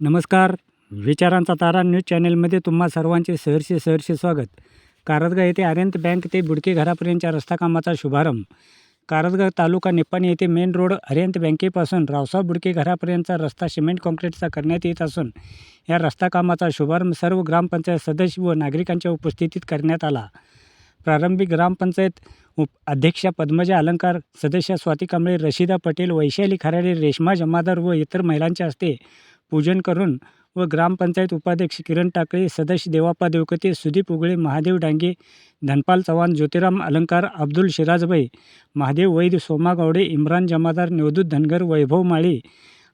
नमस्कार. विचारांचा तारा न्यूज चॅनलमध्ये तुम्हा सर्वांचे सहर्षे सहर्षे स्वागत. कारदगा येथे आर्यंत बँक ते बुडके घरापर्यंतच्या रस्ता कामाचा शुभारंभ. कारदगा तालुका निप्पाणी येथे मेन रोड आर्यंत बँकेपासून रावसा बुडके घरापर्यंतचा रस्ता सिमेंट काँक्रीटचा करण्यात येत असून या रस्ता कामाचा शुभारंभ सर्व ग्रामपंचायत सदस्य व नागरिकांच्या उपस्थितीत करण्यात आला. प्रारंभी ग्रामपंचायत उप अध्यक्षा पद्मजा अलंकार सदस्य स्वाती कांबळे रशिदा पटेल वैशाली खराडे रेश्मा जमादार व इतर महिलांच्या हस्ते पूजन करून व ग्रामपंचायत उपाध्यक्ष किरण टाकळे सदस्य देवाप्पा देवकते सुदीप उगळे महादेव डांगे धनपाल चव्हाण ज्योतिराम अलंकार अब्दुल शिराजभाई महादेव वैद सोमा गावडे इम्रान जमादार नवदूत धनगर वैभव माळी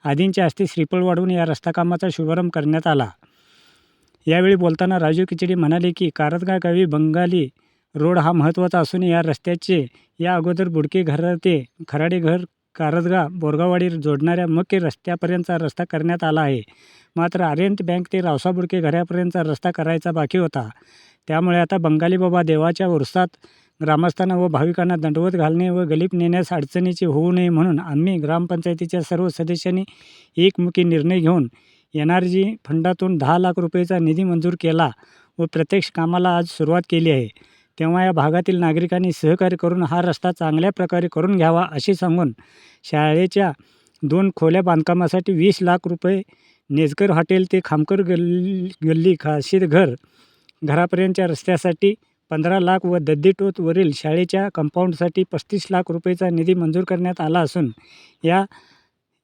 आदींच्या हस्ते श्रीफळ वाढवून या रस्ताकामाचा शुभारंभ करण्यात आला. यावेळी बोलताना राजू किचडी म्हणाले की कारदगा गावी बंगाली रोड हा महत्त्वाचा असून या रस्त्याचे या अगोदर बुडके घर ते खराडे घर कारजगा बोरगाववाडी जोडणाऱ्या मुख्य रस्त्यापर्यंतचा रस्ता करण्यात आला आहे. मात्र आर्यंत बँक ते रावसाबुडके घरापर्यंतचा रस्ता करायचा बाकी होता. त्यामुळे आता बंगाली बाबा देवाच्या उरसात ग्रामस्थांना व भाविकांना दंडवत घालणे व गलीप नेण्यास अडचणीचे होऊ नये म्हणून आम्ही ग्रामपंचायतीच्या सर्व सदस्यांनी एकमुखी निर्णय घेऊन एन आर जी फंडातून दहा लाख रुपयेचा निधी मंजूर केला व प्रत्यक्ष कामाला आज सुरुवात केली आहे. तेव्हा या भागातील नागरिकांनी सहकार्य करून हा रस्ता चांगल्या प्रकारे करून घ्यावा असे सांगून शाळेच्या दोन खोल्या बांधकामासाठी वीस लाख रुपये नेजकर हॉटेल ते खामकर गल्ली गल्ली खाशीद घर घरापर्यंतच्या रस्त्यासाठी पंधरा लाख व दद्दीटोतवरील शाळेच्या कंपाऊंडसाठी पस्तीस लाख रुपयेचा निधी मंजूर करण्यात आला असून या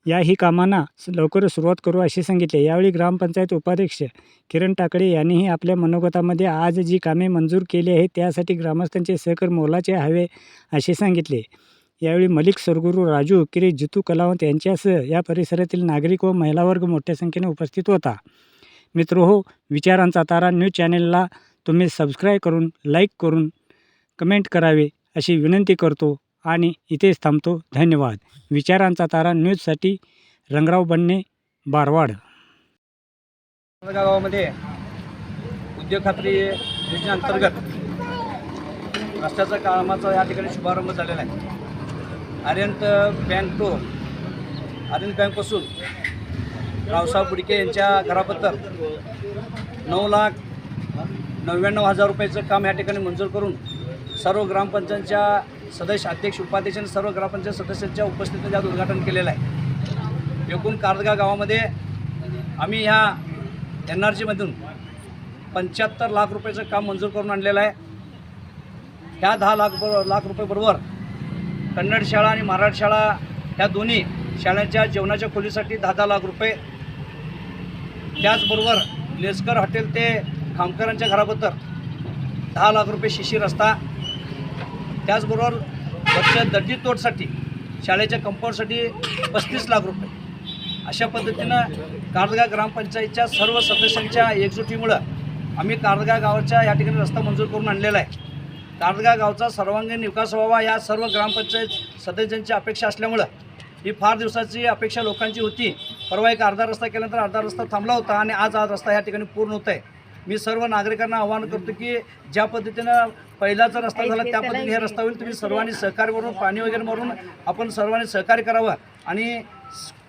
याही कामांना स- लवकरच सुरुवात करू असे सांगितले. यावेळी ग्रामपंचायत उपाध्यक्ष किरण टाकडे यांनीही आपल्या मनोगतामध्ये आज जी कामे मंजूर केली आहेत त्यासाठी ग्रामस्थांचे सहकार मोलाचे हवे असे सांगितले. यावेळी मलिक सरगुरू राजू उकिरे जितू कलावंत यांच्यासह या परिसरातील नागरिक व महिला वर्ग मोठ्या संख्येने उपस्थित होता. मित्र हो विचारांचा तारा न्यूज चॅनेलला तुम्ही सबस्क्राईब करून लाईक करून कमेंट करावे अशी विनंती करतो. आणि इथेच थांबतो. धन्यवाद. विचारांचा तारा न्यूजसाठी रंगराव बन्ने बारवाड. गावामध्ये उद्योग खात्री योजनेअंतर्गत रस्त्याचा कामाचा या ठिकाणी शुभारंभ झालेला आहे. आर्यंत बँक टू आर्यंत बँकपासून रावसाहेब बुडके यांच्या घराबद्दल नऊ लाख नव्याण्णव हजार रुपयाचं काम या ठिकाणी मंजूर करून सर्व ग्रामपंचायतच्या सदस्य अध्यक्ष उपाध्यक्ष आणि सर्व ग्रामपंचायत सदस्यांच्या उपस्थितीत आज उद्घाटन केलेलं आहे. एकूण कारदगा गावामध्ये आम्ही ह्या एन आर जीमधून पंच्याहत्तर लाख रुपयाचं काम मंजूर करून आणलेलं आहे. ह्या दहा लाख ब लाख रुपयेबरोबर कन्नड शाळा आणि मराठी शाळा ह्या दोन्ही शाळांच्या जेवणाच्या खोलीसाठी दहा दहा लाख रुपये. त्याचबरोबर लेस्कर हॉटेल ते खामकरांच्या घराबद्दल दहा लाख रुपये शिशी रस्ता त्याचबरोबर वरच्या दड्डी तोडसाठी शाळेच्या कंपाऊंडसाठी पस्तीस लाख रुपये. अशा पद्धतीनं कारदगा ग्रामपंचायतच्या सर्व सदस्यांच्या एकजुटीमुळं आम्ही कारदगा गावाच्या या ठिकाणी रस्ता मंजूर करून आणलेला आहे. कारदगा गावचा सर्वांगीण विकास व्हावा या सर्व ग्रामपंचायत सदस्यांची अपेक्षा असल्यामुळं ही फार दिवसाची अपेक्षा लोकांची होती. परवा एक अर्धा रस्ता केल्यानंतर अर्धा रस्ता थांबला होता आणि आज आज रस्ता या ठिकाणी पूर्ण होत आहे मी सर्व नागरिकांना आवाहन करतो की ज्या पद्धतीनं पहिलाचा रस्ता झाला त्या पद्धतीने हे रस्ता होईल. तुम्ही सर्वांनी सहकार्य करून पाणी वगैरे मारून आपण सर्वांनी सहकार्य करावं. आणि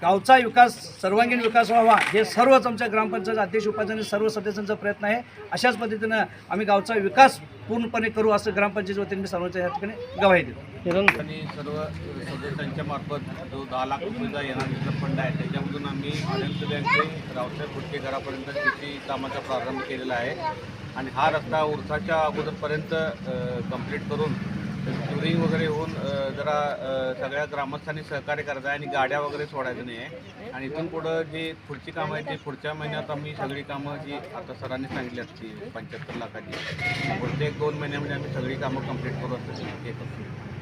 गावचा विकास सर्वांगीण विकास व्हावा हे सर्वच आमच्या ग्रामपंचायत अध्यक्ष उपाध्यक्ष सर्व सदस्यांचा प्रयत्न आहे. अशाच पद्धतीनं आम्ही गावचा विकास पूर्णपणे करू असं ग्रामपंचायत वतीने मी सर्वांच्या या ठिकाणी गवाही देतो. आणि सर्व सदस्यांच्या मार्फत जो दहा लाख रुपयेचा येणारा फंड आहे त्याच्यामधून आम्ही आनंद बँक रावसाहेब फुटके घरापर्यंत शेती कामाचा प्रारंभ केलेला आहे. आणि हा रस्ता उरसाच्या अगोदरपर्यंत कंप्लीट करून चोरी वगैरे होऊन जरा सगळ्या ग्रामस्थांनी सहकार्य करायचं आहे आणि गाड्या वगैरे सोडायचं नाही आहे आणि इथून पुढं जी पुढची कामं आहेत ती पुढच्या महिन्यात आम्ही सगळी कामं जी आता सरांनी सांगितली असती पंच्याहत्तर लाखाची पुढचे एक दोन महिन्यामध्ये आम्ही सगळी कामं कंप्लीट करू असं